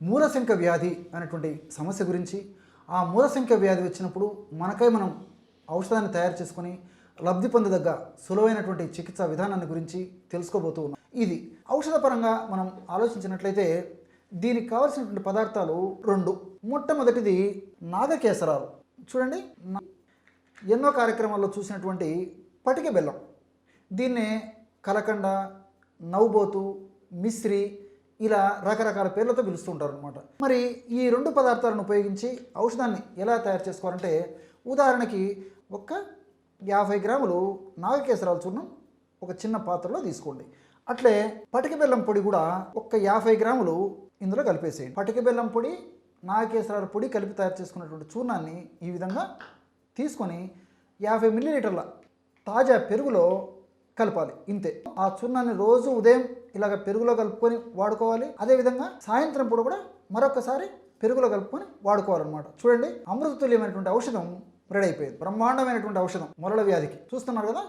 మూలశంక వ్యాధి అనేటువంటి సమస్య గురించి ఆ మూలశంక వ్యాధి వచ్చినప్పుడు మనకై మనం ఔషధాన్ని తయారు చేసుకొని లబ్ధి పొందదగ్గ సులువైనటువంటి చికిత్సా విధానాన్ని గురించి తెలుసుకోబోతూ ఉన్నాం. ఇది ఔషధపరంగా మనం ఆలోచించినట్లయితే దీనికి కావలసినటువంటి పదార్థాలు రెండు. మొట్టమొదటిది నాగకేసరాలు. చూడండి ఎన్నో కార్యక్రమాల్లో చూసినటువంటి పటిక బెల్లం. దీన్నే కలకండ నవ్వుబోతు మిశ్రి ఇలా రకరకాల పేర్లతో పిలుస్తూ ఉంటారు అనమాట మరి ఈ రెండు పదార్థాలను ఉపయోగించి ఔషధాన్ని ఎలా తయారు చేసుకోవాలంటే ఉదాహరణకి ఒక యాభై గ్రాములు నాగకేసరాలు చూర్ణం ఒక చిన్న పాత్రలో తీసుకోండి. అట్లే పటిక బెల్లం పొడి కూడా ఒక్క యాభై గ్రాములు ఇందులో కలిపేసేయండి. పటిక బెల్లం పొడి నాగకేసరాల పొడి కలిపి తయారు చేసుకున్నటువంటి చూర్ణాన్ని ఈ విధంగా తీసుకొని యాభై మిల్లీలీటర్ల తాజా పెరుగులో కలపాలి. ఇంతే. ఆ చూర్ణాన్ని రోజు ఉదయం ఇలాగ పెరుగులో కలుపుకొని వాడుకోవాలి. అదేవిధంగా సాయంత్రం పూట కూడా మరొకసారి పెరుగులో కలుపుకొని వాడుకోవాలన్నమాట. చూడండి అమృతతుల్యమైనటువంటి ఔషధం రెడీ అయిపోయింది. బ్రహ్మాండమైనటువంటి ఔషధం మొరల వ్యాధికి. చూస్తున్నారు కదా?